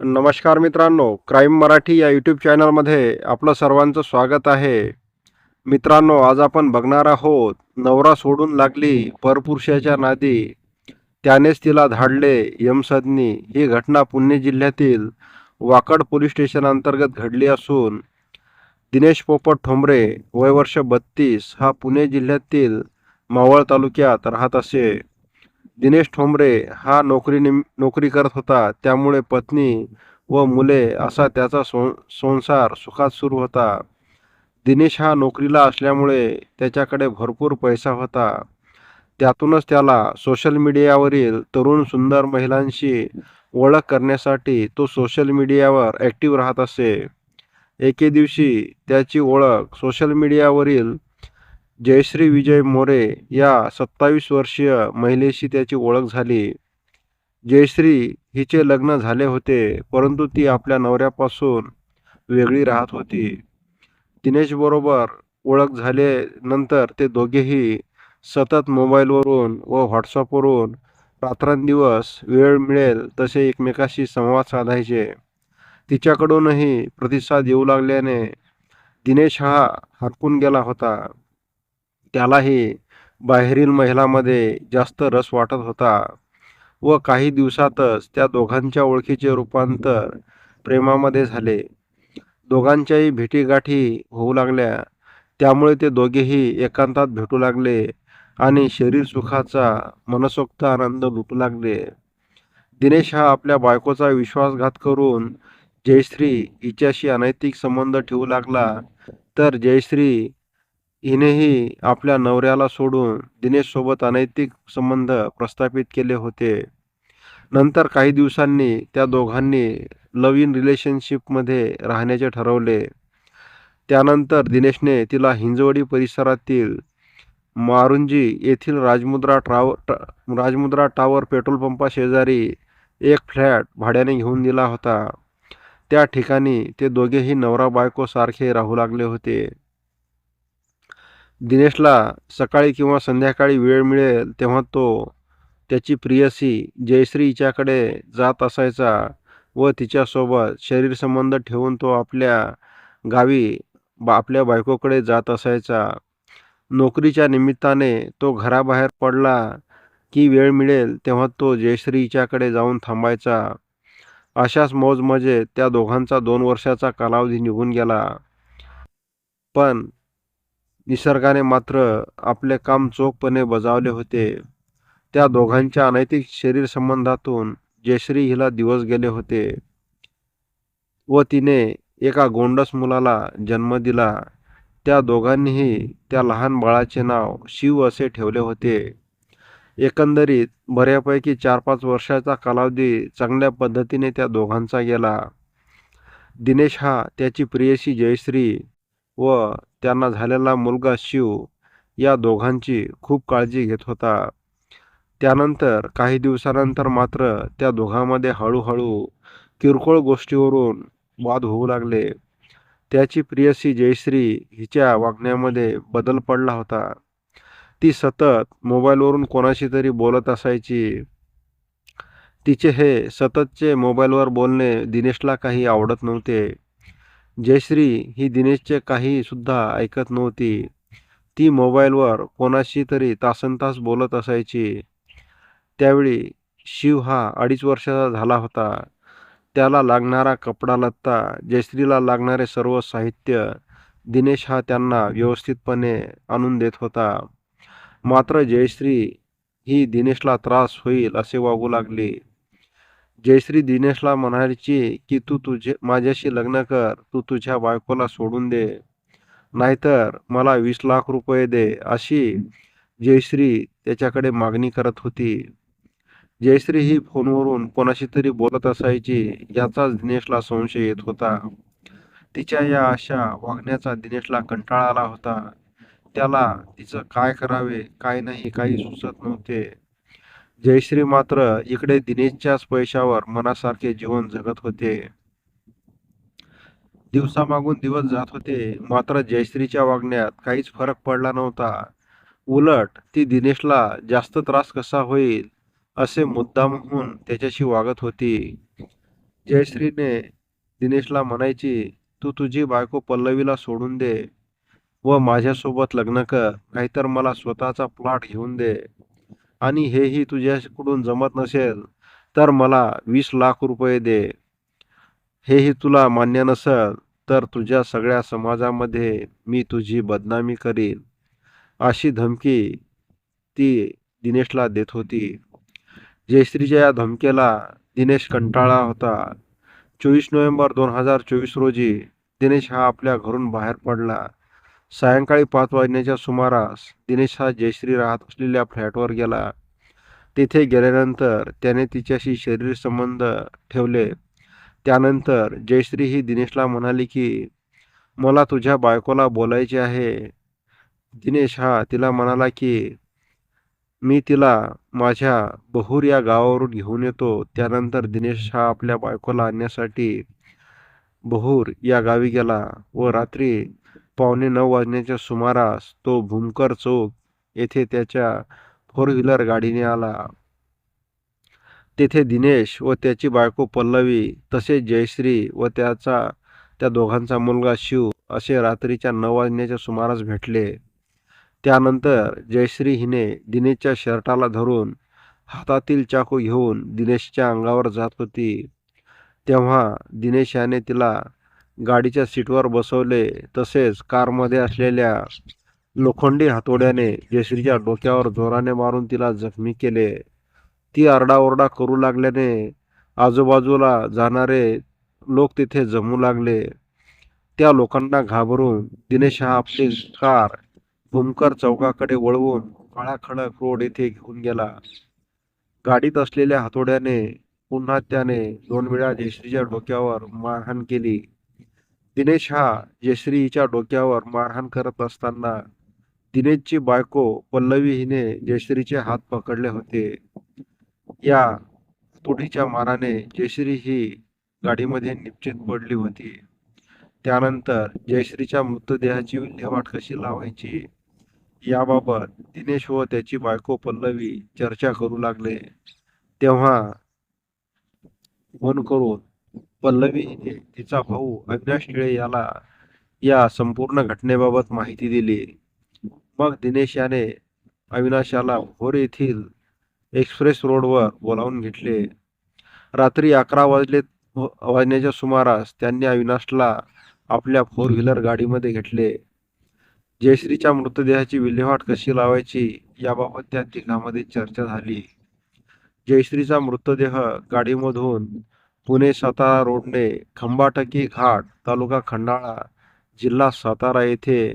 नमस्कार मित्रांनो क्राईम मराठी या यूट्यूब चॅनलमध्ये आपलं सर्वांचं स्वागत आहे. मित्रांनो आज आपण बघणार आहोत नवरा सोडून लागली परपुरुषाच्या नादी. त्यानेच तिला धाडले यमसदनी. ही घटना पुणे जिल्ह्यातील वाकड पोलीस स्टेशन अंतर्गत घडली असून दिनेश पोपट ठोंबरे वय वर्ष बत्तीस हा पुणे जिल्ह्यातील मावळ तालुक्यात राहत असे. दिनेश ठोंबरे हा नोकरी नोकरी करत होता. त्यामुळे पत्नी व मुले असा त्याचा सं संसार सुखात सुरू होता. दिनेश हा नोकरीला असल्यामुळे त्याच्याकडे भरपूर पैसा होता. त्यातूनच त्याला सोशल मीडियावरील तरुण सुंदर महिलांशी ओळख करण्यासाठी तो सोशल मीडियावर ॲक्टिव्ह राहत असे. एके दिवशी त्याची ओळख सोशल मीडियावरील जयश्री विजय मोरे या सत्तावीस वर्षीय महिलेशी त्याची ओळख झाली. जयश्री हिचे लग्न झाले होते परंतु ती आपल्या नवऱ्यापासून वेगळी राहत होती. दिनेशबरोबर ओळख झाल्यानंतर ते दोघेही सतत मोबाईलवरून व व्हॉट्सअपवरून रात्रंदिवस वेळ मिळेल तसे एकमेकाशी संवाद साधायचे. तिच्याकडूनही प्रतिसाद येऊ लागल्याने दिनेश हा हरपून गेला होता. त्यालाही बाहेरील महिलांमध्ये जास्त रस वाटत होता व काही दिवसातच त्या दोघांच्या ओळखीचे रूपांतर प्रेमामध्ये झाले. दोघांच्याही भेटीगाठी होऊ लागल्या. त्यामुळे ते दोघेही एकांतात भेटू लागले आणि शरीर सुखाचा मनसोक्त आनंद लुटू लागले. दिनेश हा आपल्या बायकोचा विश्वासघात करून जयश्री हिच्याशी अनैतिक संबंध ठेवू लागला. तर जयश्री हिनेही आपल्या नवऱ्याला सोडून दिनेशसोबत अनैतिक संबंध प्रस्थापित केले होते. नंतर काही दिवसांनी त्या दोघांनी लव इन रिलेशनशिपमध्ये राहण्याचे ठरवले. त्यानंतर दिनेशने तिला हिंजवडी परिसरातील मारुंजी येथील राजमुद्रा ट्राव ट- राजमुद्रा टावर पेट्रोल पंपा शेजारी एक फ्लॅट भाड्याने घेऊन दिला होता. त्या ठिकाणी ते दोघेही नवरा बायकोसारखे राहू लागले होते. दिनेशला सकाळी किंवा संध्याकाळी वेळ मिळेल तेव्हा तो त्याची प्रियसी जयश्री हिच्याकडे जात असायचा व तिच्यासोबत शरीरसंबंध ठेवून तो आपल्या गावी बा आपल्या बायकोकडे जात असायचा. नोकरीच्या निमित्ताने तो घराबाहेर पडला की वेळ मिळेल तेव्हा तो जयश्रीच्याकडे जाऊन थांबायचा. अशाच मौजमजेत त्या दोघांचा दोन वर्षाचा कालावधी निघून गेला. पण निसर्गाने मात्र आपले काम चोखपणे बजावले होते. त्या दोघांच्या अनैतिक शरीर संबंधातून जयश्री हिला दिवस गेले होते व तिने एका गोंडस मुलाला जन्म दिला. त्या दोघांनीही त्या लहान बाळाचे नाव शिव असे ठेवले होते. एकंदरीत बऱ्यापैकी चार पाच वर्षाचा कालावधी चांगल्या पद्धतीने त्या दोघांचा गेला. दिनेश हा त्याची प्रियसी जयश्री व त्यांना झालेला मुलगा शिव या दोघांची खूप काळजी घेत होता. त्यानंतर काही दिवसानंतर मात्र त्या दोघांमध्ये हळूहळू किरकोळ गोष्टीवरून वाद होऊ लागले. त्याची प्रियसी जयश्री हिच्या वागण्यामध्ये बदल पडला होता. ती सतत मोबाईलवरून कोणाशी तरी बोलत असायची. तिचे हे सततचे मोबाईलवर बोलणे दिनेशला काही आवडत नव्हते. जयश्री ही दिनेशचे काहीसुद्धा ऐकत नव्हती. ती मोबाईलवर कोणाशी तरी तासनतास बोलत असायची. त्यावेळी शिव हा अडीच वर्षाचा झाला होता. त्याला लागणारा कपडा लत्ता जयश्रीला लागणारे सर्व साहित्य दिनेश हा त्यांना व्यवस्थितपणे आणून देत होता. मात्र जयश्री ही दिनेशला त्रास होईल असे वागू लागली. जयश्री दिनेशला म्हणायची की तू तुझे माझ्याशी लग्न कर तू तुझ्या बायकोला सोडून दे. नाहीतर मला वीस लाख रुपये दे अशी जयश्री त्याच्याकडे मागणी करत होती. जयश्री ही फोनवरून कोणाशी तरी बोलत असायची याचाच दिनेशला संशय येत होता. तिच्या या अशा वागण्याचा दिनेशला कंटाळा आला होता. त्याला तिचं काय करावे काय नाही काही सुचत नव्हते. जयश्री मात्र इकडे दिनेशच्याच पैशावर मनासारखे जीवन जगत होते. दिवसामागून दिवस जात होते. मात्र जयश्रीच्या वागण्यात काहीच फरक पडला नव्हता. उलट ती दिनेशला जास्त त्रास कसा होईल असे मुद्दाम होऊन त्याच्याशी वागत होती. जयश्रीने दिनेशला म्हणायची तू तुझी बायको पल्लवीला सोडून दे व माझ्यासोबत लग्न कर. नाहीतर मला स्वतःचा प्लॉट घेऊन दे. आणि हेही तुझ्याकडून जमत नसेल तर मला वीस लाख रुपये दे. हेही तुला मान्य नसेल तर तुझ्या सगळ्या समाजामध्ये मी तुझी बदनामी करीन. अशी धमकी ती दिनेशला देत होती. जयश्रीच्या या धमकेला दिनेश कंटाळा होता. चोवीस नोव्हेंबर दोन हजार चोवीस रोजी दिनेश हा आपल्या घरून बाहेर पडला. सायंकाळी पाच वाजण्याच्या सुमारास दिनेश हा जयश्री राहत असलेल्या फ्लॅटवर गेला. तिथे गेल्यानंतर त्याने तिच्याशी शरीर संबंध ठेवले. त्यानंतर जयश्री ही दिनेशला म्हणाली की मला तुझ्या बायकोला बोलायचे आहे. दिनेश हा तिला म्हणाला की मी तिला माझ्या बहुर या गावावरून घेऊन येतो. त्यानंतर दिनेश हा आपल्या बायकोला आणण्यासाठी बहुर या गावी गेला व रात्री पावणे नऊ वाजण्याच्या सुमारास तो भूमकर चौक येथे त्याच्या फोर व्हीलर गाडीने आला. तेथे दिनेश व त्याची बायको पल्लवी तसेच जयश्री व त्याचा त्या दोघांचा मुलगा शिव असे रात्रीच्या नऊ वाजण्याच्या सुमारास भेटले. त्यानंतर जयश्री हिने दिनेशच्या शर्टाला धरून हातातील चाकू घेऊन दिनेशच्या अंगावर जात होती. तेव्हा दिनेश याने तिला गाडीच्या सीटवर बसवले तसेच कारमध्ये असलेल्या लोखंडी हातोड्याने जयश्रीच्या डोक्यावर जोराने मारून तिला जखमी केले. ती आरडाओरडा करू लागल्याने आजूबाजूला जाणारे लोक तिथे जमू लागले. त्या लोकांना घाबरून दिनेश हा आपली कार भूमकर चौकाकडे वळवून काळाखडक रोड येथे घेऊन गेला. गाडीत असलेल्या हातोड्याने पुन्हा त्याने दोन वेळा जयश्रीच्या डोक्यावर मारहाण केली. दिनेश हा जयश्रीच्या डोक्यावर मारहाण करत असताना दिनेशची बायको पल्लवी हिने जयश्रीचे हात पकडले होते. या तुटीच्या माराने जयश्री ही गाडीमध्ये निश्चित पडली होती. त्यानंतर जयश्रीच्या मृतदेहाची विल्हेवाट कशी लावायची? याबाबत दिनेश व त्याची बायको पल्लवी चर्चा करू लागले. तेव्हा फोन करून पल्लवी तिचा भाऊ अविनाश टिळे याला या संपूर्ण घटनेबाबत माहिती दिली. मग दिनेश याने अविनाशाला भोर येथील एक्सप्रेस रोडवर बोलावून घेतले. रात्री अकरा वाजले वाजण्याच्या सुमारास त्यांनी अविनाशला आपल्या फोर व्हीलर गाडीमध्ये घेतले. जयश्रीच्या मृतदेहाची विल्हेवाट कशी लावायची याबाबत त्या तिघांमध्ये चर्चा झाली. जयश्रीचा मृतदेह गाडीमधून पुणे सातारा रोडने खंबाटकी घाट तालुका खंडाळा जिल्हा सातारा येथे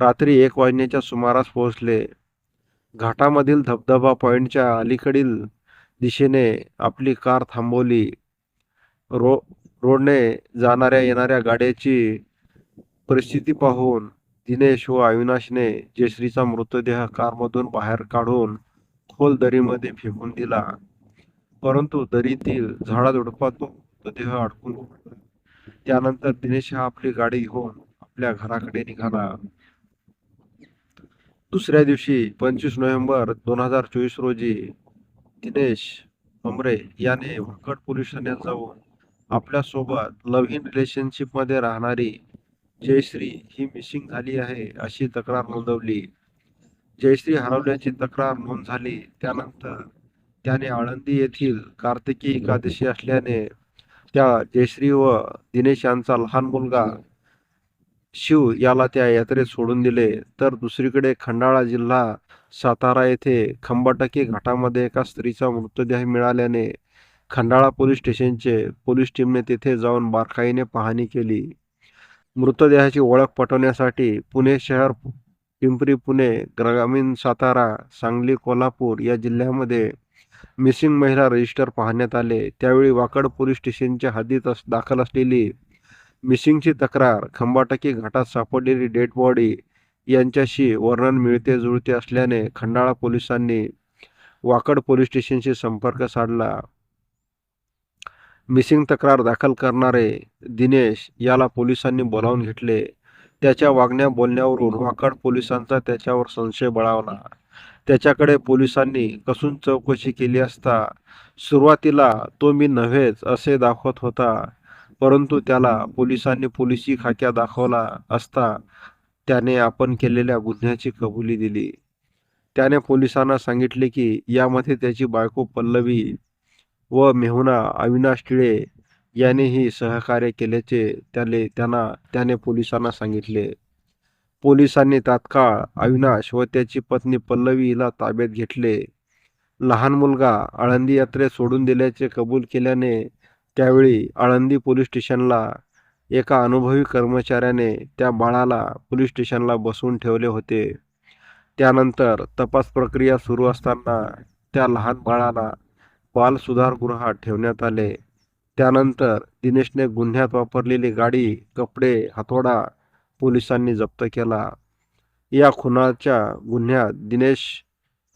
रात्री एक वाजण्याच्या सुमारास पोहोचले. घाटामधील धबधबा पॉईंटच्या अलीकडील दिशेने आपली कार थांबवली. रो रोडने जाणाऱ्या येणाऱ्या गाड्याची परिस्थिती पाहून दिनेश व अविनाशने जयश्रीचा मृतदेह कारमधून बाहेर काढून खोल दरीमध्ये फेकून दिला. परंतु दरीतील झाडाझुडपात तो मृतदेह अडकून त्यानंतर दिनेश हा आपली गाडी घेऊन आपल्या घराकडे निघाला. दुसऱ्या दिवशी पंचवीस नोव्हेंबर दोन हजार चोवीस रोजी दिनेश अमरे याने भटकळ पोलीस ठाण्यात जाऊन आपल्यासोबत लव्ह इन रिलेशनशिपमध्ये राहणारी जयश्री ही मिसिंग झाली आहे अशी तक्रार नोंदवली. जयश्री हरवल्याची तक्रार नोंद झाली. त्यानंतर त्याने आळंदी येथील कार्तिकी एकादशी असल्याने त्या जयश्री व दिनेश यांचा लहान मुलगा शिव याला त्या यात्रेत सोडून दिले. तर दुसरीकडे खंडाळा जिल्हा सातारा येथे खंबाटकी घाटामध्ये एका स्त्रीचा मृतदेह मिळाल्याने खंडाळा पोलीस स्टेशनचे पोलीस टीमने तेथे जाऊन बारकाईने पाहणी केली. मृतदेहाची ओळख पटवण्यासाठी पुणे शहर पिंपरी पुणे ग्रामीण सातारा सांगली कोल्हापूर या जिल्ह्यामध्ये मिसिंग महिला रजिस्टर पाहण्यात आले. त्यावेळी वाकड पोलीस स्टेशनच्या हद्दीत अस दाखल असलेली मिसिंगची तक्रार खंबाटकी घाटात सापडलेली डेड बॉडी यांच्याशी वर्णन मिळते जुळते असल्याने खंडाळा पोलिसांनी वाकड पोलीस स्टेशनशी संपर्क साधला. मिसिंग तक्रार दाखल करणारे दिनेश याला पोलिसांनी बोलावून घेतले. त्याच्या वागण्या बोलण्यावरून वाकड पोलिसांचा त्याच्यावर संशय बळावला. त्याच्याकडे पोलिसांनी कसून चौकशी केली असता सुरुवातीला तो मी नव्हेच असे दाखवत होता. परंतु त्याला पोलिसांनी पोलिसी खाक्या दाखवला असता त्याने आपण केलेल्या गुन्ह्याची कबुली दिली. त्याने पोलिसांना सांगितले की यामध्ये त्याची बायको पल्लवी व मेहुना अविनाश टिळे यांनीही सहकार्य केल्याचे त्याने त्यांना त्याने पोलिसांना सांगितले. पोलिसांनी तात्काळ अविनाश व त्याची पत्नी पल्लवीला ताब्यात घेतले. लहान मुलगा आळंदी यात्रेत सोडून दिल्याचे कबूल केल्याने त्यावेळी आळंदी पोलीस स्टेशनला एका अनुभवी कर्मचाऱ्याने त्या बाळाला पोलीस स्टेशनला बसवून ठेवले होते. त्यानंतर तपास प्रक्रिया सुरू असताना त्या लहान बाळाला बाल सुधारगृहात ठेवण्यात आले. त्यानंतर दिनेशने गुन्ह्यात वापरलेली गाडी कपडे हातोडा पोलिसांनी जप्त केला. या खुनाच्या गुन्ह्यात दिनेश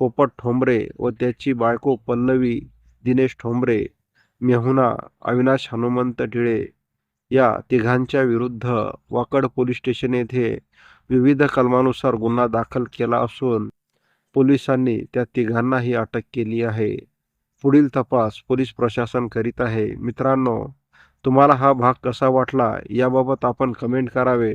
पोपट ठोंबरे व त्याची बायको पल्लवी दिनेश ठोंबरे मेहुना अविनाश हनुमंत टिळे या तिघांच्या विरुद्ध वाकड पोलीस स्टेशन येथे विविध कलमानुसार गुन्हा दाखल केला असून पोलिसांनी त्या तिघांनाही अटक केली आहे. पुढील तपास पोलीस प्रशासन करीत आहे. मित्रांनो तुम्हाला हा भाग कसा वाटला याबाबत आपण कमेंट करावे.